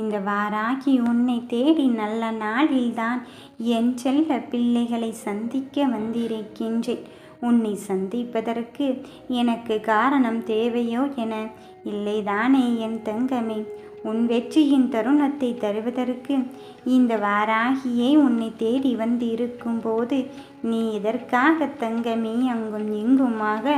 இந்த வாராகி உன்னை தேடி நல்ல நாளில்தான் என் செல்ல பிள்ளைகளை சந்திக்க வந்திருக்கின்றேன். உன்னை சந்திப்பதற்கு எனக்கு காரணம் தேவையோ என இல்லைதானே என் தங்கமே. உன் வெற்றியின் தருணத்தை தருவதற்கு இந்த வாராகியே உன்னை தேடி வந்து இருக்கும்போது நீ இதற்காக தங்கமே? அங்கும் இங்குமாக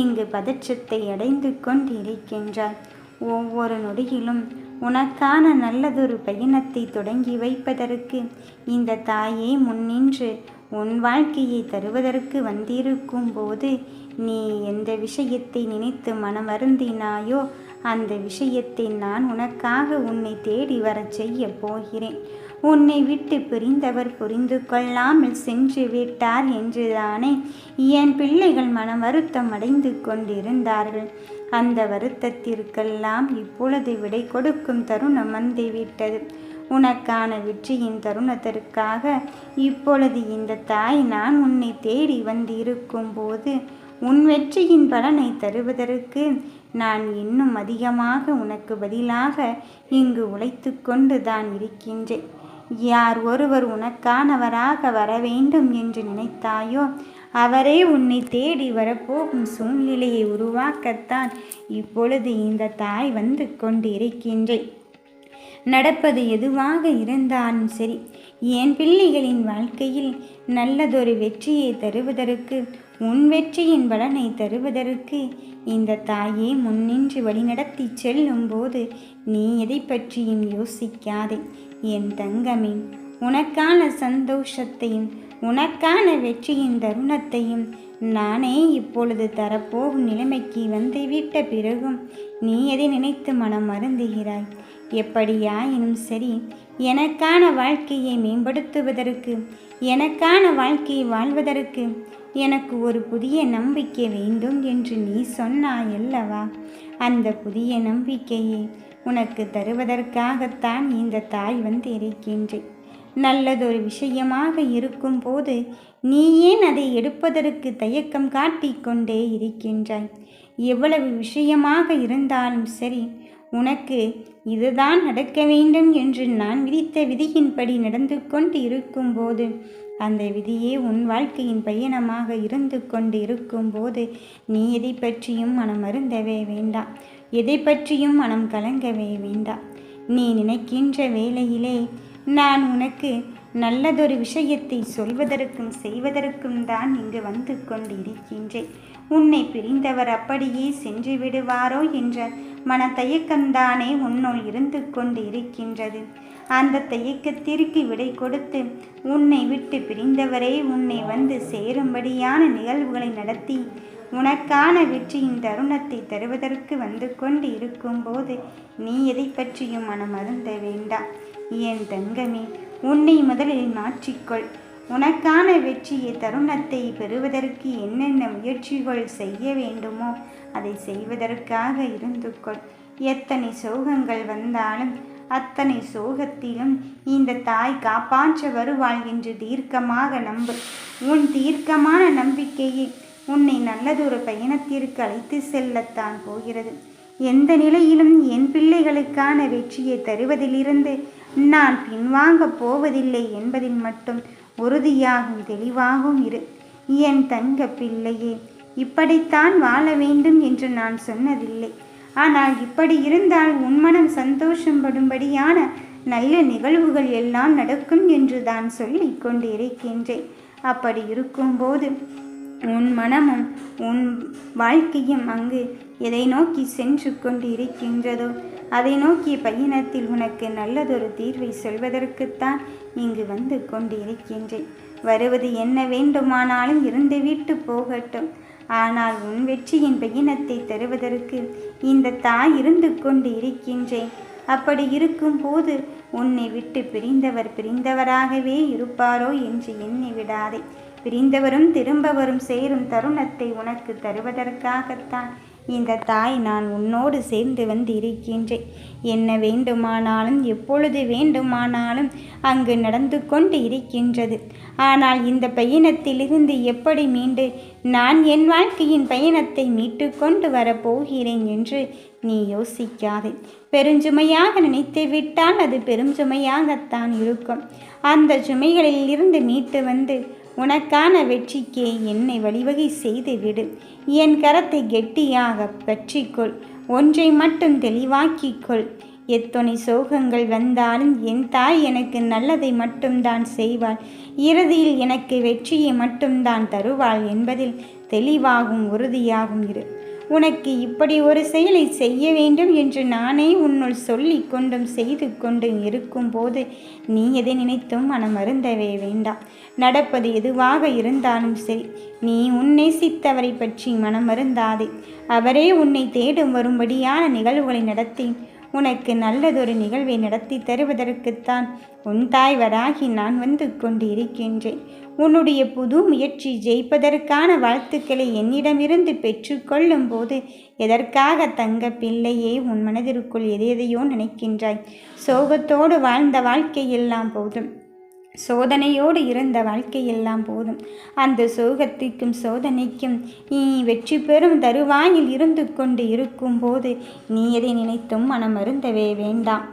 இங்கு பதற்றத்தை அடைந்து கொண்டிருக்கின்றாய். ஒவ்வொரு நொடியிலும் உனக்கான நல்லதொரு பயணத்தை தொடங்கி வைப்பதற்கு இந்த தாயே முன்னின்று உன் வாழ்க்கையை தருவதற்கு வந்திருக்கும் போது நீ எந்த விஷயத்தை நினைத்து மனம் வருந்தினாயோ அந்த விஷயத்தை நான் உனக்காக உன்னை தேடி வரச் செய்ய போகிறேன். உன்னை விட்டு பிரிந்தவர் புரிந்து கொள்ளாமல் சென்று விட்டார் என்றுதானே? என் பிள்ளைகள் மன வருத்தம் அடைந்து கொண்டிருந்தார்கள். அந்த வருத்தத்திற்கெல்லாம் இப்பொழுது விடை கொடுக்கும் தருணம் வந்துவிட்டது உனக்கான வெற்றியின் தருணத்திற்காக இப்பொழுது இந்த தாய் நான் உன்னை தேடி வந்திருக்கும் போது உன் வெற்றியின் பலனை தருவதற்கு நான் இன்னும் அதிகமாக உனக்கு பதிலாக இங்கு உழைத்து கொண்டு தான் இருக்கின்றேன். யார் ஒருவர் உனக்கானவராக வர வேண்டும் என்று நினைத்தாயோ அவரே உன்னை தேடி வரப்போகும் சூழ்நிலையை உருவாக்கத்தான் இப்பொழுது இந்த தாய் வந்து கொண்டு இருக்கின்றேன் நடப்பது எதுவாக இருந்தாலும் சரி என் பிள்ளைகளின் வாழ்க்கையில் நல்லதொரு வெற்றியை தருவதற்கு உன் வெற்றியின் பலனை தருவதற்கு இந்த தாயே முன்னின்று வழிநடத்தி செல்லும்போது நீ எதை பற்றியும் யோசிக்காதே. என் தங்கமே உனக்கான சந்தோஷத்தையும் உனக்கான வெற்றியின் தருணத்தையும் நானே இப்பொழுது தரப்போகும் நிலைமைக்கு வந்துவிட்ட பிறகும் நீ எதை நினைத்து மனம் மருந்துகிறாய் எப்படியாயினும் சரி எனக்கான வாழ்க்கையை மேம்படுத்துவதற்கு எனக்கான வாழ்க்கையை வாழ்வதற்கு எனக்கு ஒரு புதிய நம்பிக்கை வேண்டும் என்று நீ சொன்னாய் அல்லவா அந்த புதிய நம்பிக்கையை உனக்கு தருவதற்காகத்தான் இந்த தாய் வந்து இருக்கின்றேன். நல்லதொரு விஷயமாக இருக்கும்போது நீ ஏன் அதை எடுப்பதற்கு தயக்கம் காட்டிக்கொண்டே இருக்கின்றாய்? எவ்வளவு விஷயமாக இருந்தாலும் சரி உனக்கு இதுதான் நடக்க வேண்டும் என்று நான் விதித்த விதியின்படி நடந்து கொண்டு இருக்கும்போது அந்த விதியே உன் வாழ்க்கையின் பயணமாக இருந்து கொண்டு இருக்கும்போது நீ எதை பற்றியும் மனம் அருந்தவே வேண்டாம். எதை பற்றியும் மனம் கலங்கவே வேண்டாம். நீ நினைக்கின்ற வேளையிலே நான் உனக்கு நல்லதொரு விஷயத்தை சொல்வதற்கும் செய்வதற்கும் தான் இங்கு வந்து கொண்டிருக்கின்றேன். உன்னை பிரிந்தவர் அப்படியே சென்று விடுவாரோ என்ற மன தயக்கம்தானே உன்னுள் இருந்து கொண்டு இருக்கின்றது அந்த தயக்கத்திற்கு விடை கொடுத்து உன்னை விட்டு பிரிந்தவரே உன்னை வந்து சேரும்படியான நிகழ்வுகளை நடத்தி உனக்கான வெற்றியின் தருணத்தை தருவதற்கு வந்து கொண்டு இருக்கும்போது நீ எதை பற்றியும் மனம் அருந்த வேண்டாம். என் தங்கமே உன்னை முதலில் மாற்றிக்கொள். உனக்கான வெற்றியை தருணத்தை பெறுவதற்கு என்னென்ன முயற்சிகள் செய்ய வேண்டுமோ அதை செய்வதற்காக இருந்து கொள். எத்தனை சோகங்கள் வந்தாலும் அத்தனை சோகத்திலும் இந்த தாய் காப்பாற்ற வருவாள் என்று தீர்க்கமாக நம்பு. உன் தீர்க்கமான நம்பிக்கையை உன்னை நல்லதொரு பயணத்திற்கு அழைத்து செல்லத்தான் போகிறது. எந்த நிலையிலும் என் பிள்ளைகளுக்கான வெற்றியை தருவதிலிருந்து நான் பின்வாங்கப் போவதில்லை என்பதில் மட்டும் உறுதியாகும் தெளிவாகவும் இரு. என் தங்க பிள்ளையே இப்படித்தான் வாழ வேண்டும் என்று நான் சொன்னதில்லை. ஆனால் இப்படி இருந்தால் உன் மனம் சந்தோஷப்படும்படியான நல்ல நிகழ்வுகள் எல்லாம் நடக்கும் என்று தான் சொல்லிக் கொண்டிருக்கின்றேன். அப்படி இருக்கும்போது உன் மனமும் உன் வாழ்க்கையும் அங்கு எதை நோக்கி சென்று கொண்டு இருக்கின்றதோ அதை நோக்கிய பயணத்தில் உனக்கு நல்லதொரு தீர்வை சொல்வதற்குத்தான் இங்கு வந்து கொண்டு இருக்கின்றேன் வருவது என்ன வேண்டுமானாலும் இருந்துவிட்டு போகட்டும். ஆனால் உன் வெற்றியின் பயணத்தை தருவதற்கு இந்த தாய் இருந்து கொண்டு இருக்கின்றேன் அப்படி இருக்கும்போது உன்னை விட்டு பிரிந்தவர் பிரிந்தவராகவே இருப்பாரோ என்று எண்ணி விடாதே. பிரிந்தவரும் திரும்ப வரும் சேரும் தருணத்தை உனக்கு தருவதற்காகத்தான். இந்த தாய் நான் உன்னோடு சேர்ந்து வந்து இருக்கின்றேன் என்ன வேண்டுமானாலும் எப்பொழுது வேண்டுமானாலும் அங்கு நடந்து கொண்டு இருக்கின்றது. ஆனால் இந்த பயணத்திலிருந்து எப்படி மீண்டு நான் என் வாழ்க்கையின் பயணத்தை மீட்டு கொண்டு வரப்போகிறேன் என்று நீ யோசிக்காதே. பெருஞ்சுமையாக நினைத்து விட்டால் அது பெருஞ்சுமையாகத்தான் இருக்கும். அந்த சுமைகளில் இருந்து மீட்டு வந்து உனக்கான வெற்றிக்கே என்னை வழிவகை செய்து விடு. என் கரத்தை கெட்டியாக பற்றிக்கொள். ஒன்றை மட்டும் தெளிவாக்கிக்கொள். எத்தனை சோகங்கள் வந்தாலும் என் தாய் எனக்கு நல்லதை மட்டும்தான் செய்வாள். இறுதியில் எனக்கு வெற்றியை மட்டும்தான் தருவாள் என்பதில் தெளிவாகும் உறுதியாகும் இரு. உனக்கு இப்படி ஒரு செயலை செய்ய வேண்டும் என்று நானே உன்னுள் சொல்லி கொண்டும் செய்து கொண்டும் இருக்கும்போது நீ எதை நினைத்தும் மனம் அருந்தவே வேண்டாம். நடப்பது எதுவாக இருந்தாலும் சரி நீ உன் நேசித்தவரை பற்றி மனம் அருந்தாதே அவரே உன்னை தேடும் வரும்படியான நிகழ்வுகளை நடத்தி உனக்கு நல்லதொரு நிகழ்வை நடத்தி தருவதற்குத்தான் உன் தாய் வராகி நான் வந்து கொண்டு இருக்கின்றேன் உன்னுடைய புது முயற்சி ஜெயிப்பதற்கான வாழ்த்துக்களை என்னிடமிருந்து பெற்றுக்கொள்ளும் போது எதற்காக தங்க பிள்ளையே உன் மனதிற்குள் எதையோ நினைக்கின்றாய்? சோகத்தோடு வாழ்ந்த வாழ்க்கையெல்லாம் போதும். சோதனையோடு இருந்த வாழ்க்கையெல்லாம் போதும். அந்த சோகத்திற்கும் சோதனைக்கும் நீ வெற்றி பெறும் தருவாயில் இருந்து கொண்டு இருக்கும்போது நீ எதை நினைத்தும் மனம் அருந்தவே வேண்டாம்.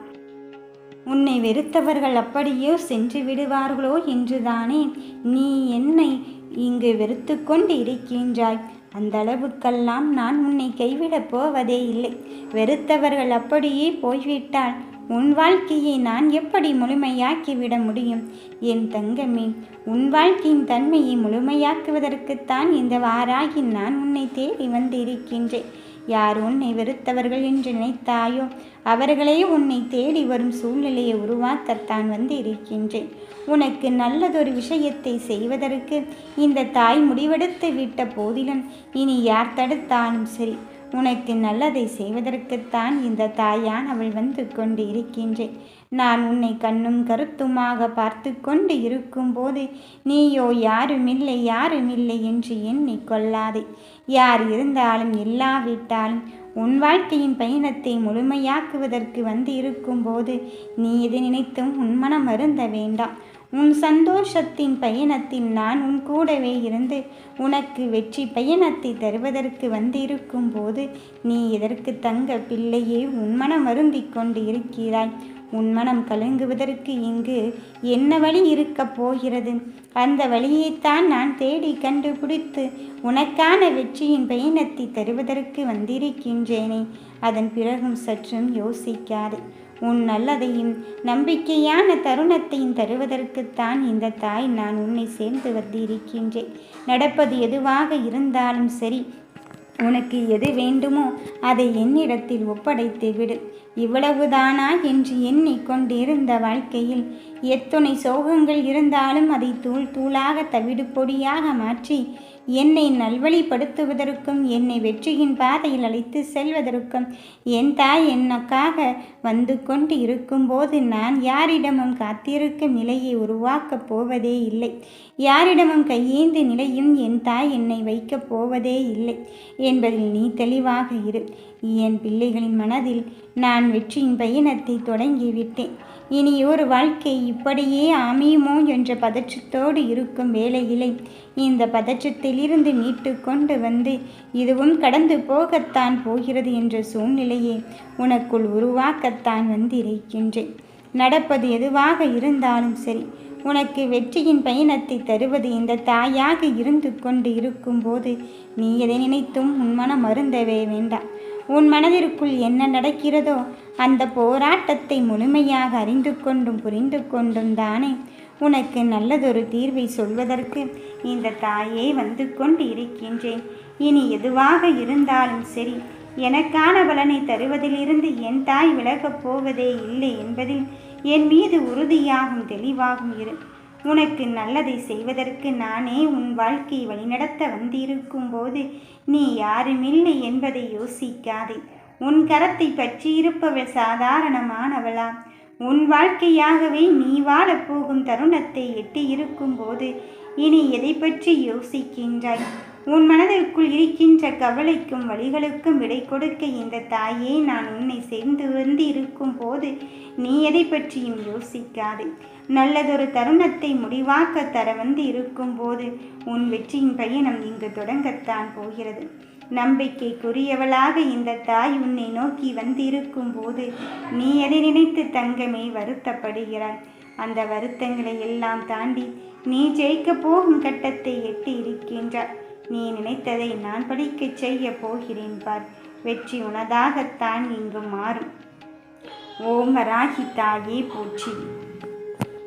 உன்னை வெறுத்தவர்கள் அப்படியோ சென்று விடுவார்களோ என்றுதானே? நீ என்னை இங்கு வெறுத்து கொண்டு இருக்கின்றாய். அந்த அளவுக்கெல்லாம் நான் உன்னை கைவிடப் போவதே இல்லை. வெறுத்தவர்கள் அப்படியே போய்விட்டால் உன் வாழ்க்கையை நான் எப்படி முழுமையாக்கிவிட முடியும்? என் தங்கமே உன் வாழ்க்கையின் தன்மையை முழுமையாக்குவதற்குத்தான் இந்த வாராகி நான் உன்னை தேடி வந்து இருக்கின்றேன் யார் உன்னை வெறுத்தவர்கள் என்று நினைத்தாயோ அவர்களே உன்னை தேடி வரும் சூழ்நிலையை உருவாக்கத்தான் வந்து இருக்கின்றேன் உனக்கு நல்லதொரு விஷயத்தை செய்வதற்கு இந்த தாய் முடிவெடுத்து விட்ட போதிலும் இனி யார் தடுத்தாலும் சரி உனக்கு நல்லதை செய்வதற்குத்தான் இந்த தாயான் அவள் வந்து கொண்டு இருக்கின்றேன் நான் உன்னை கண்ணும் கருத்துமாக பார்த்து கொண்டு இருக்கும்போது நீயோ யாருமில்லை யாருமில்லை என்று எண்ணி கொள்ளாதே. யார் இருந்தாலும் இல்லாவிட்டாலும் உன் வாழ்க்கையின் பயணத்தை முழுமையாக்குவதற்கு வந்து இருக்கும்போது நீ எது நினைத்தும் உன் மனம் அருந்த வேண்டாம். உன் சந்தோஷத்தின் பயணத்தில் நான் உன் கூடவே இருந்து உனக்கு வெற்றி பயணத்தை தருவதற்கு வந்திருக்கும் போது நீ இதற்கு தங்க பிள்ளையே உன் மனம் வருந்தி கொண்டு இருக்கிறாய்? உன் மனம் கலங்குவதற்கு இங்கு என்ன வழி இருக்கப் போகிறது? அந்த வழியைத்தான் நான் தேடி கண்டுபிடித்து உனக்கான வெற்றியின் பயணத்தை தருவதற்கு வந்திருக்கின்றேனே. அதன் பிறகும் சற்றும் யோசிக்காதே. உன் நல்லதையும் நம்பிக்கையான தருணத்தையும் தருவதற்குத்தான் இந்த தாய் நான் உன்னை சேர்ந்து வந்திருக்கின்றேன். நடப்பது எதுவாக இருந்தாலும் சரி உனக்கு எது வேண்டுமோ அதை என்னிடத்தில் ஒப்படைத்து விடு. இவ்வளவுதானா என்று எண்ணிக்கொண்டிருந்த வாழ்க்கையில் எத்துணை சோகங்கள் இருந்தாலும் அதை தூள் தூளாக தவிடு பொடியாக மாற்றி என்னை நல்வழிப்படுத்துவதற்கும் என்னை வெற்றியின் பாதையில் அழைத்து செல்வதற்கும் என் தாய் என்னக்காக வந்து கொண்டு இருக்கும்போது நான் யாரிடமும் காத்திருக்கும் நிலையை உருவாக்கப் போவதே இல்லை. யாரிடமும் கையேந்து நிலையும் என் தாய் என்னை வைக்கப் போவதே இல்லை என்பதில் நீ தெளிவாக இரு. என் பிள்ளைகளின் மனதில் நான் வெற்றியின் பயணத்தை தொடங்கிவிட்டேன். இனி ஒரு வாழ்க்கை இப்படியே அமையுமோ என்ற பதற்றத்தோடு இருக்கும் வேளையிலே இந்த பதற்றத்திலிருந்து மீட்டு கொண்டு வந்து இதுவும் கடந்து போகத்தான் போகிறது என்ற சூழ்நிலையை உனக்குள் உருவாக்கத்தான் வந்திருக்கின்றேன். நடப்பது எதுவாக இருந்தாலும் சரி உனக்கு வெற்றியின் பயணத்தை தருவது இந்த தாயாக இருந்து கொண்டு இருக்கும்போது நீ எதை நினைத்தும் உன் மனம் மருந்தவே வேண்டாம். உன் மனதிற்குள் என்ன நடக்கிறதோ அந்த போராட்டத்தை முழுமையாக அறிந்து கொண்டும் புரிந்து கொண்டும் தானே உனக்கு நல்லதொரு தீர்வை சொல்வதற்கு இந்த தாயே வந்து கொண்டு இருக்கின்றேன் இனி எதுவாக இருந்தாலும் சரி எனக்கான பலனை தருவதிலிருந்து என் தாய் விலகப் போவதே இல்லை என்பதில் என் மீது உறுதியாகும் தெளிவாகும் இரு. உனக்கு நல்லதை செய்வதற்கு நானே உன் வாழ்க்கையை வழிநடத்த வந்திருக்கும் போது நீ யாருமில்லை என்பதை யோசிக்காதே. உன் கரத்தை பற்றியிருப்பவள் சாதாரணமானவளா? உன் வாழ்க்கையாகவே நீ வாழப்போகும் தருணத்தை எட்டி இருக்கும்போது இனி எதை பற்றி யோசிக்கின்றாய்? உன் மனதிற்குள் இருக்கின்ற கவலைக்கும் வழிகளுக்கும் விடை கொடுக்க இந்த தாயே நான் உன்னை சேர்ந்து வந்து இருக்கும் போது நீ எதை பற்றியும் யோசிக்காதே. நல்லதொரு தருணத்தை முடிவாக்க தர வந்து இருக்கும் போது உன் வெற்றியின் பயணம் இங்கு தொடங்கத்தான் போகிறது. நம்பிக்கைக்குரியவளாக இந்த தாய் உன்னை நோக்கி வந்திருக்கும் போது நீ எதை நினைத்து தங்கமே வருத்தப்படுகிறாய்? அந்த வருத்தங்களை எல்லாம் தாண்டி நீ ஜெயிக்க போகும் கட்டத்தை எட்டி இருக்கின்றாய். நீ நினைத்ததை நான் படிக்கச் செய்ய போகிறேன் பார். வெற்றி உனதாகத்தான் இங்கு மாறும். ஓம் வராகி தாயே போற்றி.